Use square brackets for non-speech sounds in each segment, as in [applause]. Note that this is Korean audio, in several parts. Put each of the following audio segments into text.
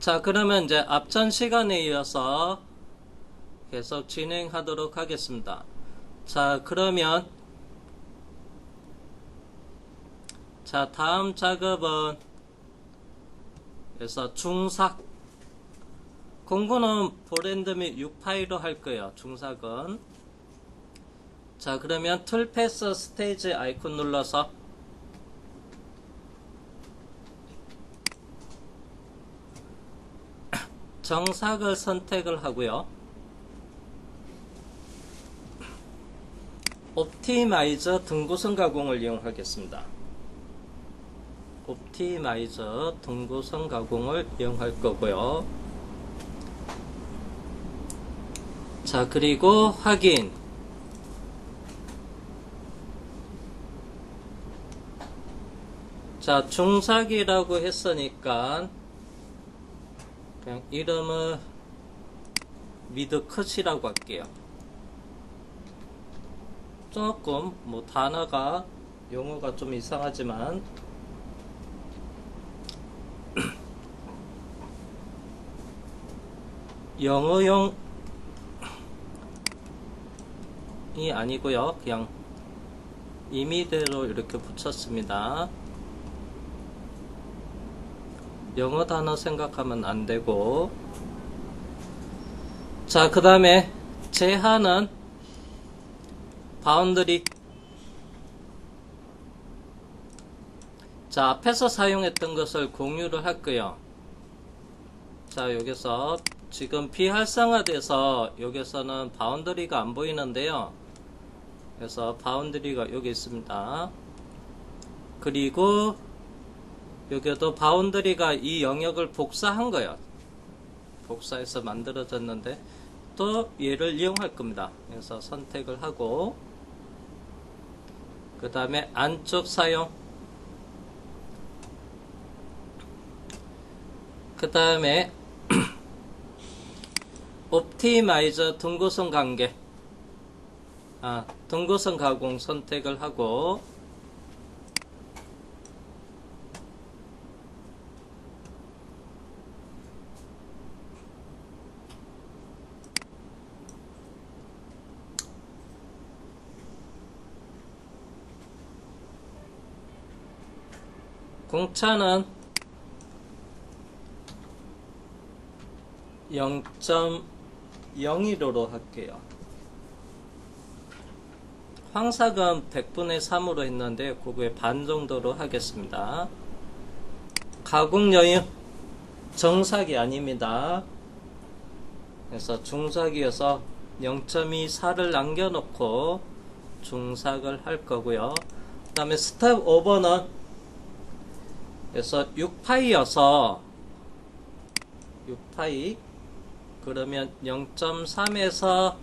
자, 그러면 이제 앞전 시간에 이어서 계속 진행하도록 하겠습니다. 자, 그러면 자, 다음 작업은 그래서 중삭 공구는 브랜드 및 6파이로 할 거예요. 중삭은 자, 그러면 툴패스 스테이지 아이콘 눌러서 정삭을 선택을 하고요. 옵티마이저 등고선 가공을 이용하겠습니다. 옵티마이저 등고선 가공을 이용할 거고요. 자, 그리고 확인. 자, 중삭이라고 했으니까 그냥 이름을 미드컷이라고 할게요. 조금 뭐 단어가 용어가 좀 이상하지만 [clears throat] 영어용 이 아니고요. 그냥 임의대로 이렇게 붙였습니다. 영어 단어 생각하면 안 되고. 자 그 다음에 제한은 바운드리. 자 앞에서 사용했던 것을 공유를 할 거예요. 자 여기서 지금 비활성화돼서 여기서는 바운드리가 안 보이는데요. 그래서 바운드리가 여기 있습니다. 그리고 여기도 바운드리가 이 영역을 복사한 거예요. 복사해서 만들어졌는데 또 얘를 이용할 겁니다. 그래서 선택을 하고 그 다음에 안쪽 사용 그 다음에 [clears throat] 옵티마이저 등고선 관계 아, 등고선 가공 선택을 하고 공차는 0.01호로 할게요. 황삭은 100분의 3으로 했는데 그거의 반 정도로 하겠습니다. 가공 여유 정삭이 아닙니다. 그래서 중삭이어서 0.24를 남겨놓고 중삭을 할 거고요. 그 다음에 스텝 오버는 그래서 6파이여서 6파이 그러면 0.3에서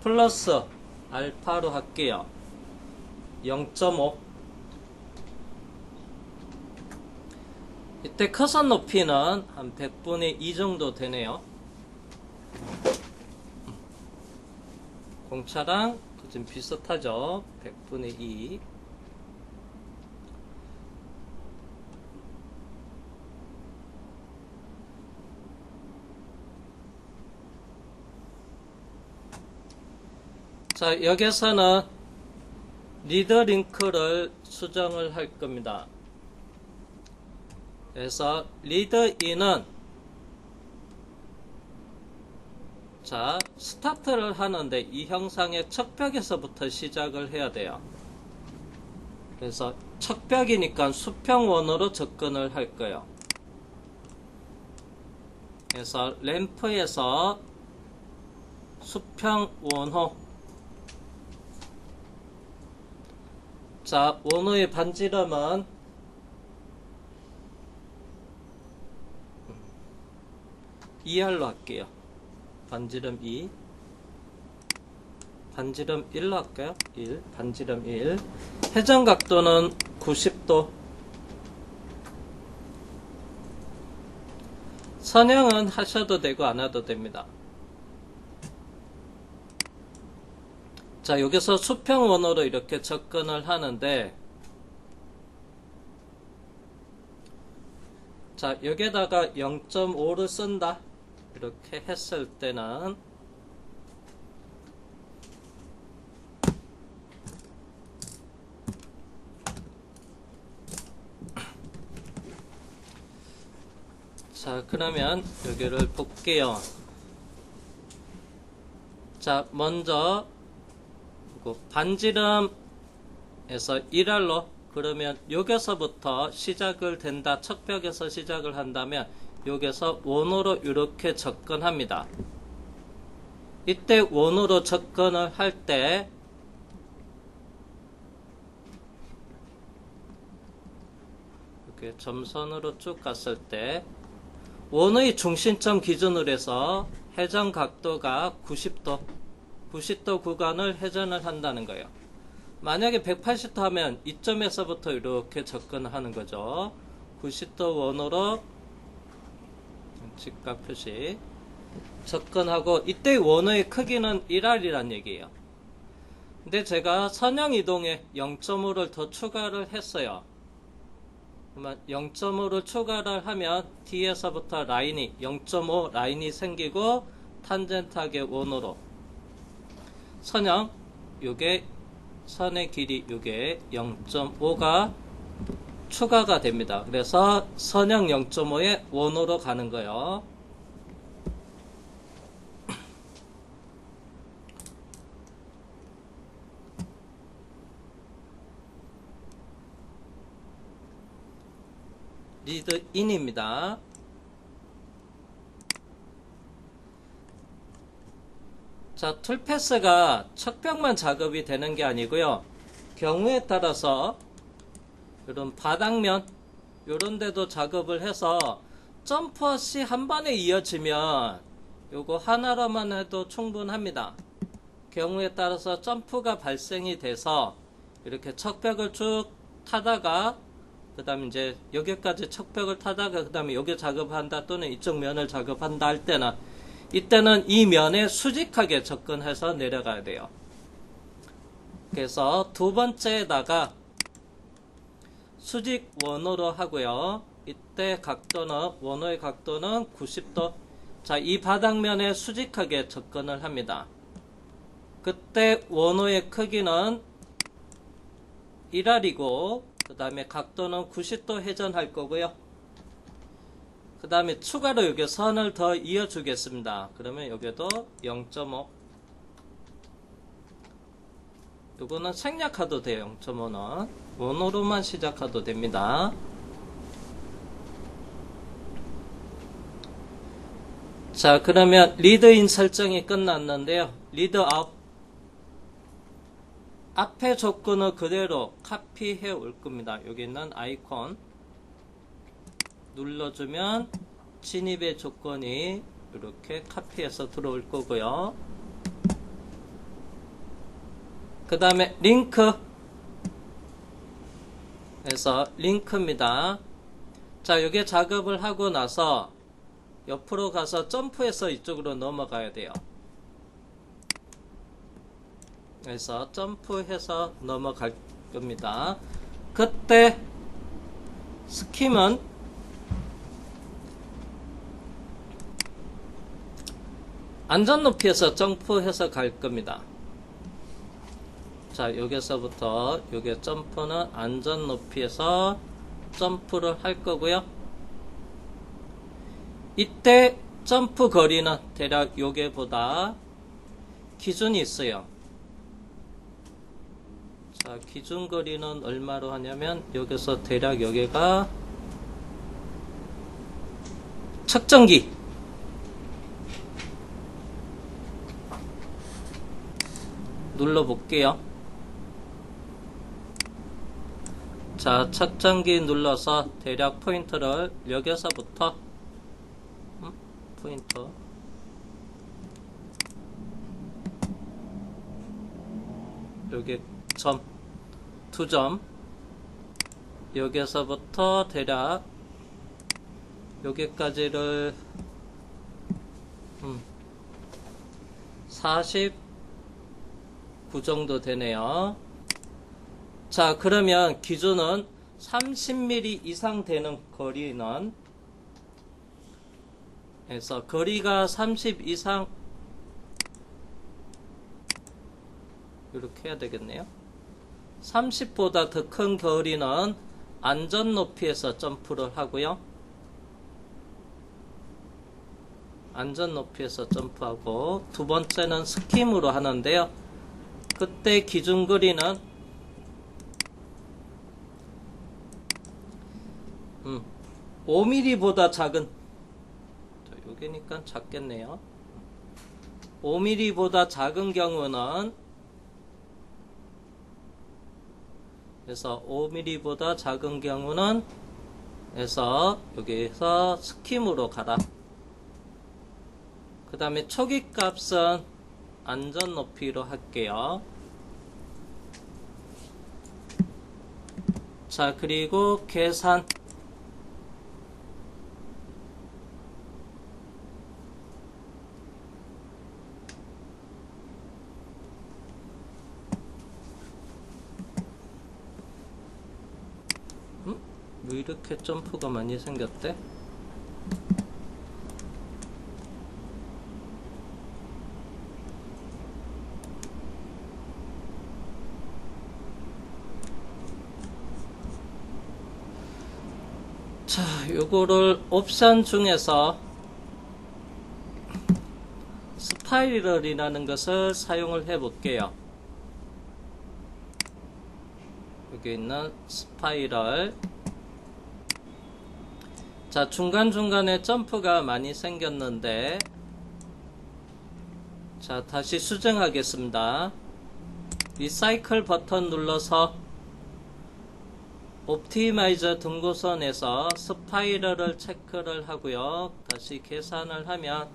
플러스 알파로 할게요. 0.5 이때 커선 높이는 한 100분의 2 정도 되네요. 공차랑 좀 비슷하죠. 100분의 2 자, 여기서는 리더 링크를 수정을 할 겁니다. 그래서 리더 인은 자, 스타트를 하는데 이 형상의 척벽에서부터 시작을 해야 돼요. 그래서 척벽이니까 수평원으로 접근을 할 거예요. 그래서 램프에서 수평 원호 자, 원호의 반지름은 2할로 할게요. 반지름 2. 반지름 1로 할까요? 1. 반지름 1. 회전 각도는 90도. 선형은 하셔도 되고 안 해도 됩니다. 자, 여기서 수평 원호로 이렇게 접근을 하는데, 자, 여기에다가 0.5를 쓴다. 이렇게 했을 때는 자, 그러면 여기를 볼게요. 자, 먼저 그 반지름에서 1알로 그러면 여기서부터 시작을 된다. 척벽에서 시작을 한다면 여기서 원으로 이렇게 접근합니다. 이때 원으로 접근을 할 때 이렇게 점선으로 쭉 갔을 때 원의 중심점 기준으로 해서 회전 각도가 90도 90도 구간을 회전을 한다는 거예요. 만약에 180도 하면 이점에서부터 이렇게 접근하는 거죠. 90도 원으로 직각 표시 접근하고 이때 원의 크기는 1R이란 얘기예요. 근데 제가 선형 이동에 0.5를 더 추가를 했어요. 그러면 0.5를 추가를 하면 뒤에서부터 라인이 0.5 라인이 생기고 탄젠트하게 원으로 선형 요게 선의 길이 요게 0.5가 추가가 됩니다. 그래서 선형 0.5에 원으로 가는 거예요. [clears throat] 리드 인입니다. 자, 툴패스가 척벽만 작업이 되는 게 아니고요. 경우에 따라서 이런 바닥면 이런 데도 작업을 해서 점프시 한 번에 이어지면 요거 하나로만 해도 충분합니다. 경우에 따라서 점프가 발생이 돼서 이렇게 척벽을 쭉 타다가 그 다음에 이제 여기까지 척벽을 타다가 그 다음에 여기 작업한다 또는 이쪽 면을 작업한다 할 때는 이때는 이 면에 수직하게 접근해서 내려가야 돼요. 그래서 두 번째에다가 수직 원호로 하고요. 이때 각도는 원호의 각도는 90도. 자, 이 바닥면에 수직하게 접근을 합니다. 그때 원호의 크기는 1알이고 그 다음에 각도는 90도 회전할 거고요. 그 다음에 추가로 여기 선을 더 이어주겠습니다. 그러면 여기도 0.5 이거는 생략해도 돼요. 0.5는 원호로만 시작해도 됩니다. 자 그러면 리드인 설정이 끝났는데요. 리드 아웃 앞에 조건을 그대로 카피해 올 겁니다. 여기 있는 아이콘 눌러주면 진입의 조건이 이렇게 카피해서 들어올 거고요. 그 다음에 링크 그래서 링크입니다. 자, 여기 작업을 하고 나서 옆으로 가서 점프해서 이쪽으로 넘어가야 돼요. 그래서 점프해서 넘어갈 겁니다. 그때 스킴은 안전 높이에서 점프해서 갈 겁니다. 자, 여기서부터 여기 점프는 안전 높이에서 점프를 할 거고요. 이때 점프 거리는 대략 요게보다 기준이 있어요. 자, 기준 거리는 얼마로 하냐면 여기서 대략 여기가 측정기 눌러 볼게요. 자, 측정기 눌러서 대략 포인트를 여기서부터 음? 포인트 여기 점, 두 점 여기서부터 대략 여기까지를 음, 49 정도 되네요. 자, 그러면 기준은 30mm 이상 되는 거리는 해서 거리가 30 이상 이렇게 해야 되겠네요. 30보다 더 큰 거리는 안전 높이에서 점프를 하고요. 안전 높이에서 점프하고 두 번째는 스킴으로 하는데요. 그때 기준 거리는 음, 5mm보다 작은 자, 여기니까 작겠네요. 5mm보다 작은 경우는 그래서 5mm보다 작은 경우는 해서 여기서 스킴으로 가라. 그 다음에 초기 값은 안전 높이로 할게요. 자, 그리고 계산. 음? 왜 이렇게 점프가 많이 생겼대? 자, 요거를 옵션 중에서 스파이럴이라는 것을 사용을 해 볼게요. 여기 있는 스파이럴. 자, 중간중간에 점프가 많이 생겼는데, 자, 다시 수정하겠습니다. 리사이클 버튼 눌러서 옵티마이저 등고선에서 스파이럴을 체크를 하고요. 다시 계산을 하면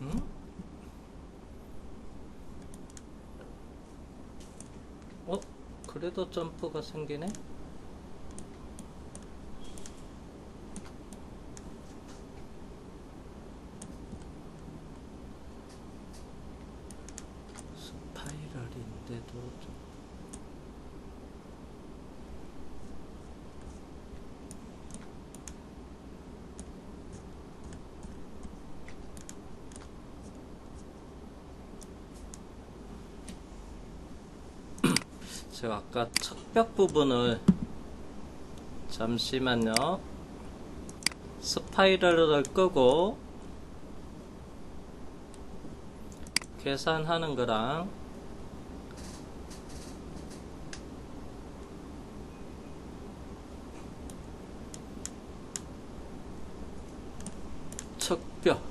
음? 어? 그래도 점프가 생기네? 스파이럴인데도 좀 [coughs] 제가 아까 척벽 부분을 잠시만요. 스파이럴을 끄고 계산하는 거랑 척벽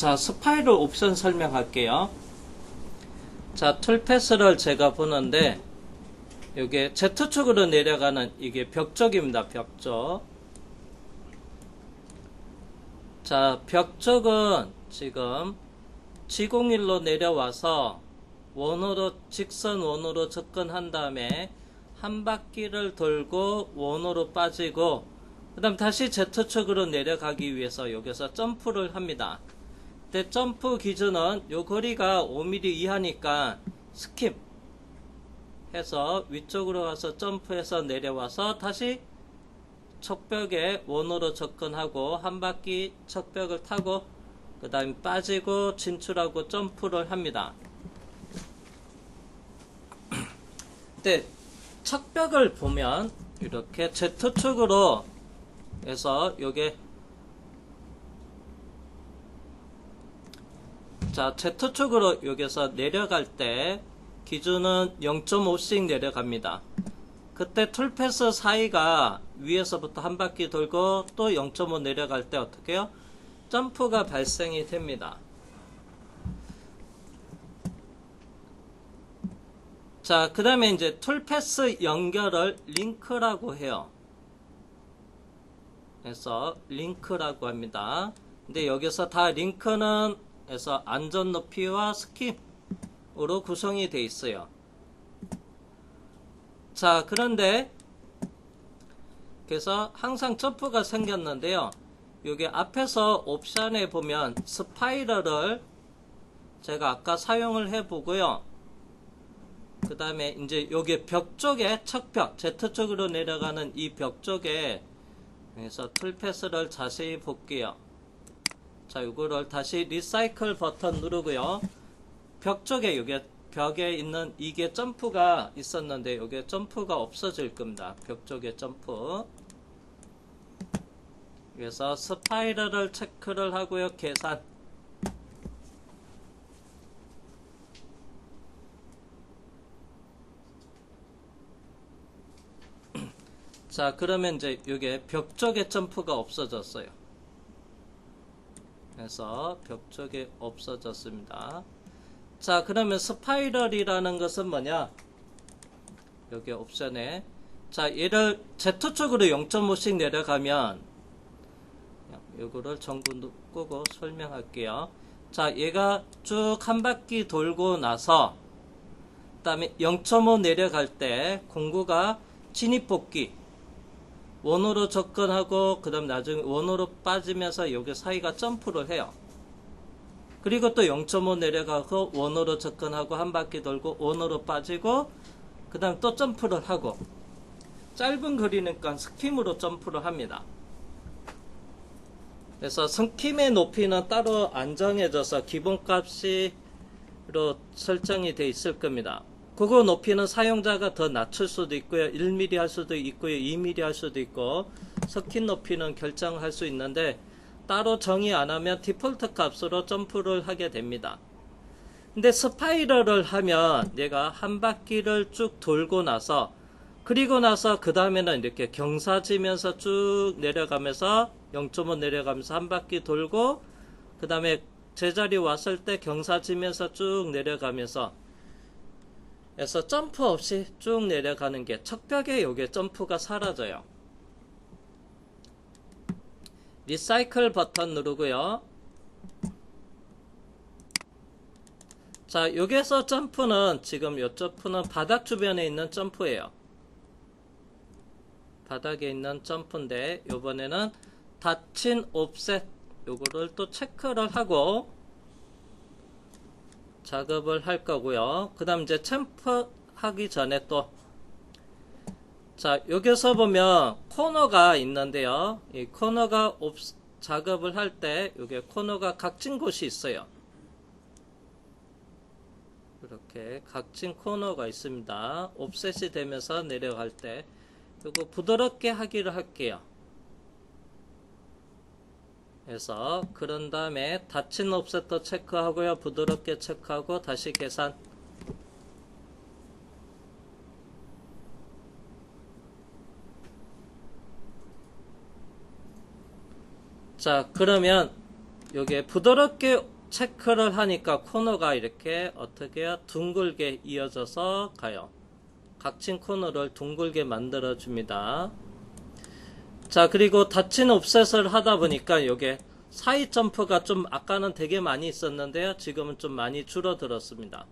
자, 스파이럴 옵션 설명할게요. 자, 툴패스를 제가 보는데, 이게 Z축으로 내려가는 이게 벽 쪽입니다. 벽 쪽. 자, 벽 쪽은 지금 G01로 내려와서 원으로, 직선 원으로 접근한 다음에 한 바퀴를 돌고 원으로 빠지고, 그 다음 다시 Z축으로 내려가기 위해서 여기서 점프를 합니다. 때 점프 기준은 요 거리가 5mm 이하니까 스킵 해서 위쪽으로 가서 점프해서 내려와서 다시 척벽에 원으로 접근하고 한 바퀴 척벽을 타고 그 다음에 빠지고 진출하고 점프를 합니다. 근데 [clears throat] 척벽을 보면 이렇게 Z축으로 해서 요게 자, Z 쪽으로 여기서 내려갈 때 기준은 0.5씩 내려갑니다. 그때 툴패스 사이가 위에서부터 한 바퀴 돌고 또 0.5 내려갈 때 어떻게 해요? 점프가 발생이 됩니다. 자, 그 다음에 이제 툴패스 연결을 링크라고 해요. 그래서 링크라고 합니다. 근데 여기서 다 링크는 해서 안전 높이와 스킵으로 구성이 되어 있어요. 자, 그런데 그래서 항상 점프가 생겼는데요. 여기 앞에서 옵션에 보면 스파이럴을 제가 아까 사용을 해 보고요. 그 다음에 이제 여기 벽 쪽에 척벽 Z 쪽으로 내려가는 이 벽 쪽에 그래서 툴패스를 자세히 볼게요. 자, 이거를 다시 리사이클 버튼 누르고요. 벽 쪽에 여기 벽에 있는 이게 점프가 있었는데 여기 점프가 없어질 겁니다. 벽 쪽에 점프. 그래서 스파이럴을 체크를 하고요. 계산. [clears throat] 자, 그러면 이제 이게 벽 쪽에 점프가 없어졌어요. 그래서 벽 쪽에 없어졌습니다. 자, 그러면 스파이럴이라는 것은 뭐냐? 여기 옵션에 자, 얘를 Z 쪽으로 0.5씩 내려가면 요거를 전구 끄고 설명할게요. 자, 얘가 쭉 한 바퀴 돌고 나서 그 다음에 0.5 내려갈 때 공구가 진입 복귀 원으로 접근하고 그 다음 나중에 원으로 빠지면서 여기 사이가 점프를 해요. 그리고 또 0.5 내려가고 원으로 접근하고 한 바퀴 돌고 원으로 빠지고 그 다음 또 점프를 하고 짧은 거리니까 스킴으로 점프를 합니다. 그래서 스킴의 높이는 따로 안 정해져서 기본값으로 설정이 돼 있을 겁니다. 그거 높이는 사용자가 더 낮출 수도 있고요. 1mm 할 수도 있고요. 2mm 할 수도 있고 스킨 높이는 결정할 수 있는데 따로 정의 안 하면 디폴트 값으로 점프를 하게 됩니다. 근데 스파이럴을 하면 내가 한 바퀴를 쭉 돌고 나서 그리고 나서 그 다음에는 이렇게 경사지면서 쭉 내려가면서 0.5 내려가면서 한 바퀴 돌고 그 다음에 제자리 왔을 때 경사지면서 쭉 내려가면서 그래서 점프 없이 쭉 내려가는 게 척벽에 요게 점프가 사라져요. 리사이클 버튼 누르고요. 자, 여기서 점프는 지금 요 점프는 바닥 주변에 있는 점프예요. 바닥에 있는 점프인데 요번에는 닫힌 옵셋 요거를 또 체크를 하고 작업을 할 거고요. 그 다음 이제 챔프 하기 전에 또 자, 여기서 보면 코너가 있는데요. 이 코너가 옵, 작업을 할때 이게 코너가 각진 곳이 있어요. 이렇게 각진 코너가 있습니다. 옵셋이 되면서 내려갈 때 이거 부드럽게 하기를 할게요. 그래서 그런 다음에 닫힌 옵셋도 체크하고요. 부드럽게 체크하고 다시 계산 자 그러면 여기에 부드럽게 체크를 하니까 코너가 이렇게 어떻게? 둥글게 이어져서 가요. 각진 코너를 둥글게 만들어 줍니다. 자 그리고 닫힌 옵셋을 하다 보니까 요게 사이 점프가 좀 아까는 되게 많이 있었는데요. 지금은 좀 많이 줄어들었습니다.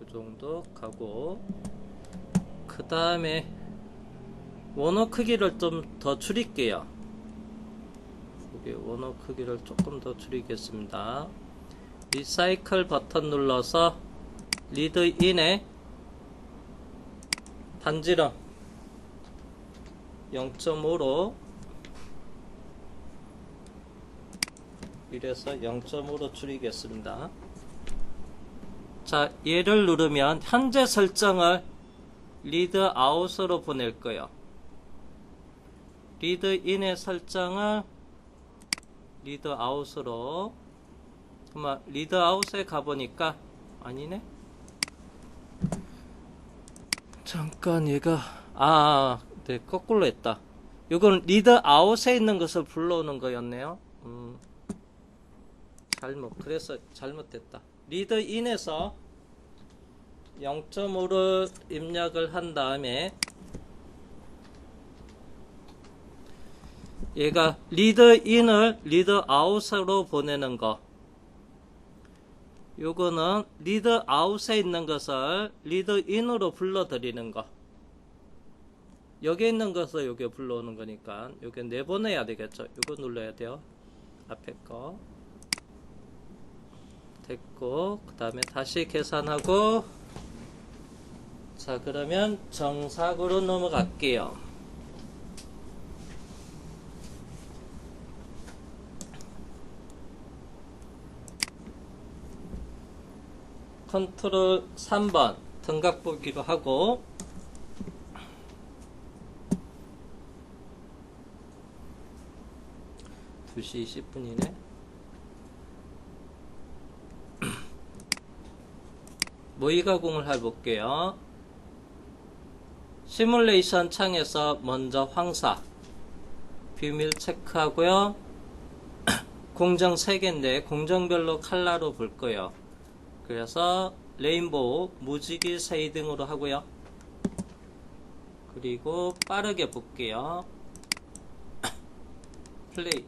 그 정도 가고 그 다음에 원호 크기를 좀 더 줄일게요. 여기 원호 크기를 조금 더 줄이겠습니다. 리사이클 버튼 눌러서 리드 인에 반지름 0.5로 이래서 0.5로 줄이겠습니다. 자, 얘를 누르면 현재 설정을 리드 아웃으로 보낼 거예요. 리드 인의 설정을 리드 아웃으로 그만 리드 아웃에 가보니까 아니네 잠깐 얘가 아, 네 거꾸로 했다 이건 리더 아웃에 있는 것을 불러오는 거였네요. 음, 잘못, 그래서 잘못됐다. 리더 인에서 0.5를 입력을 한 다음에 얘가 리더 인을 리더 아웃으로 보내는 거. 요거는 리더 아웃에 있는 것을 리더 인으로 불러들이는 거. 여기 있는 것을 여기 불러오는 거니까 여기 내보내야 되겠죠. 이거 눌러야 돼요. 앞에 거. 됐고 그 다음에 다시 계산하고 자 그러면 정삭으로 넘어갈게요. 컨트롤 3번 등각 보기로 하고 두시 20분이네. [clears throat] 모의 가공을 해볼게요. 시뮬레이션 창에서 먼저 황사. 비밀 체크하고요. [clears throat] 공정 3개인데 공정별로 칼라로 볼 거예요 그래서 레인보우 무지개 쉐이딩으로 하고요. 그리고 빠르게 볼게요. [coughs] 플레이.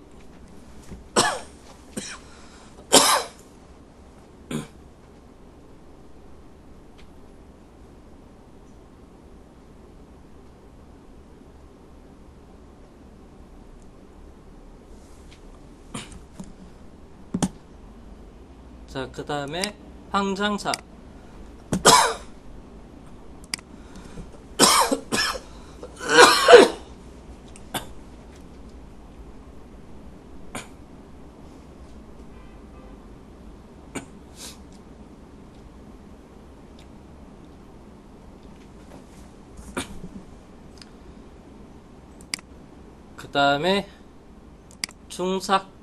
[coughs] 자, 그 다음에 황장사. [coughs] 그 다음에 중삭.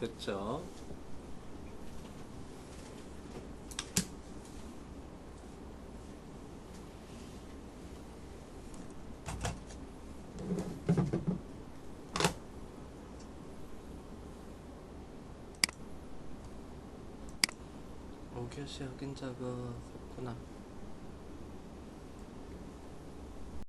됐죠. 오케이, 확인 작업 했구나.